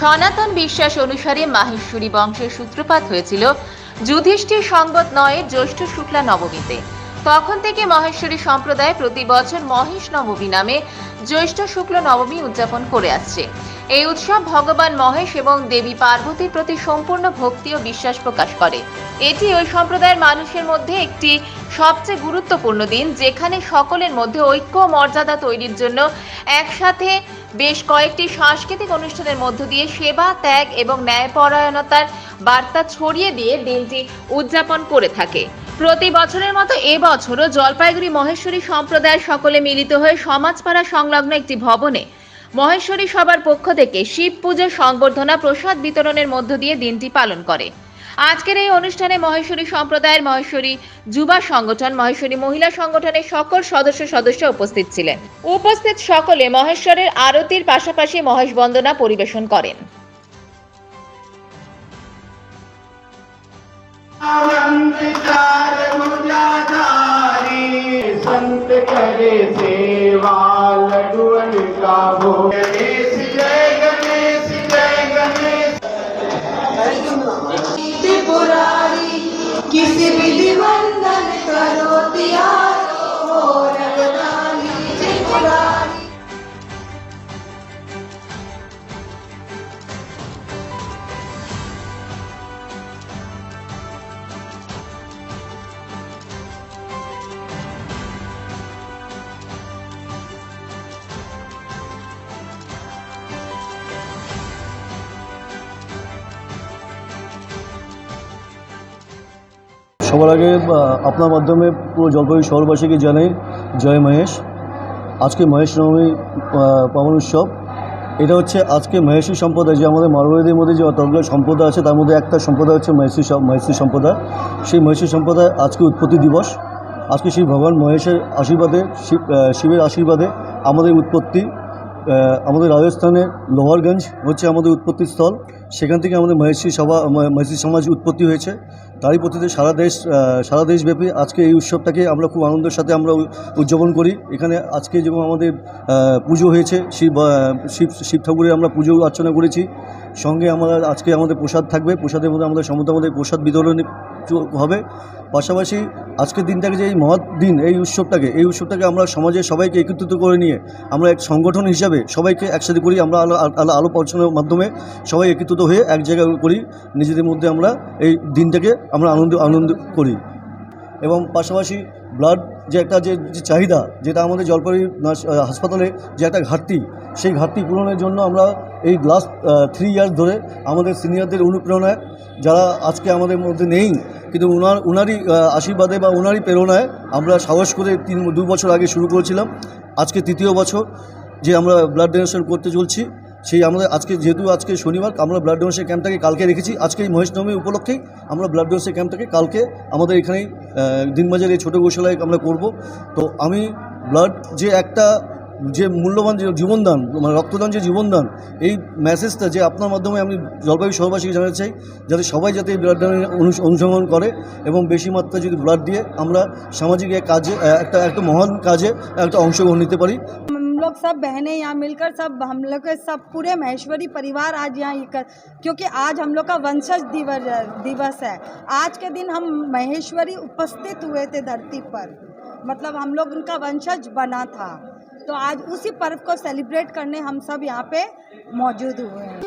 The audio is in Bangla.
সনাতন বিশ্বাস অনুসারে মাহেশ্বরী বংশের সূত্রপাত হয়েছিল যুধিষ্ঠির সংবত নয়ের জ্যৈষ্ঠ শুক্লা নবমীতে। তখন থেকে মহেশ্বরী সম্প্রদায় প্রতি বছর মহেশ নবমী নামে জ্যৈষ্ঠ শুক্ল নবমী উদযাপন করে আসছে। এই উৎসব ভগবান মহেশ এবং দেবী পার্বতীর প্রতি সম্পূর্ণ ভক্তি ও বিশ্বাস প্রকাশ করে। এটি ওই সম্প্রদায়ের মানুষের মধ্যে একটি সবচেয়ে গুরুত্বপূর্ণ দিন, যেখানে সকলের মধ্যে ঐক্য মর্যাদা তৈরির জন্য একসাথে বেশ কয়েকটি সাংস্কৃতিক অনুষ্ঠানের মধ্য দিয়ে সেবা, ত্যাগ এবং ন্যায়পরায়ণতার বার্তা ছড়িয়ে দিয়ে দিনটি উদযাপন করে থাকে। প্রতি বছরের মতো এবছরও জলপাইগুড়ি মহেশ্বরী সম্প্রদায়ের সকলে মিলিত হয়ে সমাজপাড়া সংলগ্ন একটি ভবনে মহেশ্বরী সবার পক্ষ থেকে শিব পুজো সংবর্ধনা, প্রসাদ বিতরণের মধ্য দিয়ে দিনটি পালন করে। আজকের এই অনুষ্ঠানে মহেশ্বরী সম্প্রদায়ের মহেশ্বরী যুবা সংগঠন মহেশ্বরী মহিলা সংগঠনের সকল সদস্য সদস্য উপস্থিত ছিলেন উপস্থিত সকলে মহেশ্বরের আরতির পাশাপাশি মহেশ বন্দনা পরিবেশন করেন अवंतिकार मुजाधारी संत करे सेवा लडुअन का भोग गणेश जय गणेश जय गणेश त्रिपुरारी किसी विधि वंदन करो तिहारो সবার আগে আপনার মাধ্যমে পুরো জলপাইগুড়ি শহরবাসীকে জানাই জয় মহেশ। আজকে মহেশ নবমী পাবন উৎসব। এটা হচ্ছে আজকে মহেশী সম্প্রদায়, যে আমাদের মারোয়ারিদের মধ্যে যে অতগুলো সম্প্রদায় আছে, তার মধ্যে একটা সম্প্রদায় হচ্ছে মহেশী মহেশী সম্প্রদায়। সেই মহেশী সম্প্রদায় আজকে উৎপত্তি দিবস। আজকে সেই ভগবান মহেশের আশীর্বাদে, শিব শিবের আশীর্বাদে আমাদের উৎপত্তি। আমাদের রাজস্থানের লোহারগঞ্জ হচ্ছে আমাদের উৎপত্তি স্থল। সেখান থেকে আমাদের মহেশী সভা, ম- মহেশী সমাজ উৎপত্তি হয়েছে। তারই প্রতিতে সারা দেশ সারা দেশব্যাপী আজকে এই উৎসবটাকে আমরা খুব আনন্দের সাথে আমরা উদযাপন করি। এখানে আজকে যেমন আমাদের পুজো হয়েছে, শিব শিব শিব ঠাকুরের আমরা পুজো অর্চনা করেছি। সঙ্গে আমরা আজকে আমাদের প্রসাদ থাকবে। প্রসাদের মধ্যে আমাদের সমস্ত আমাদের প্রসাদ বিতরণ হবে। পাশাপাশি আজকের দিনটাকে যে এই মহৎ দিন, এই উৎসবটাকে এই উৎসবটাকে আমরা সমাজে সবাইকে একত্রিত করে নিয়ে আমরা এক সংগঠন হিসাবে সবাইকে একসাথে করি, আমরা আলো আলো আলো আলোচনার মাধ্যমে সবাই একত্রিত হয়ে এক জায়গায় করি। নিজেদের মধ্যে আমরা এই দিনটাকে আমরা আনন্দ আনন্দ করি। এবং পাশাপাশি ব্লাড যে একটা যে চাহিদা, যেটা আমাদের জলপাইগুড়ি হাসপাতালে যে একটা ঘাটতি, সেই ঘাটতি পূরণের জন্য আমরা এই লাস্ট থ্রি ইয়ার্স ধরে আমাদের সিনিয়রদের অনুপ্রেরণায়, যারা আজকে আমাদের মধ্যে নেই, কিন্তু ওনার ওনারই আশীর্বাদে বা ওনারই প্রেরণায় আমরা সাহস করে তিন, দু বছর আগে শুরু করেছিলাম। আজকে তৃতীয় বছর যে আমরা ব্লাড ডোনেশন করতে চলছি। সেই আমাদের আজকে যেহেতু আজকে শনিবার, আমরা ব্লাড ডোনেশন ক্যাম্পটাকে কালকে রেখেছি। আজকে এই মহেশ নবমী উপলক্ষেই আমরা ব্লাড ডোনেশন ক্যাম্পটাকে কালকে আমাদের এখানেই দিনবাজার এই ছোটো গোশালায় আমরা করব। তো আমি ব্লাড যে একটা যে মূল্যবান যে জীবনদান মানে রক্তদান যে জীবনদান, এই মেসেজটা যে আপনার মাধ্যমে আমি জলবায়ু শহরবাসীকে জানাতে চাই, যাতে সবাই যাতে এই ব্লাড অনু- অনুসরণ করে এবং বেশি মাত্রায় যদি ব্লাড দিয়ে আমরা সামাজিক কাজে একটা একটা মহান কাজে একটা অংশগ্রহণ নিতে পারি। लोग सब बहनें यहाँ मिलकर सब, हम लोग सब, पूरे महेश्वरी परिवार आज यहाँ कर क्योंकि आज हम लोग का वंशज दिवस दिवस है। आज के दिन हम महेश्वरी उपस्थित हुए थे धरती पर। मतलब हम लोग उनका वंशज बना था। तो आज उसी पर्व को सेलिब्रेट करने हम सब यहाँ पे मौजूद हुए हैं।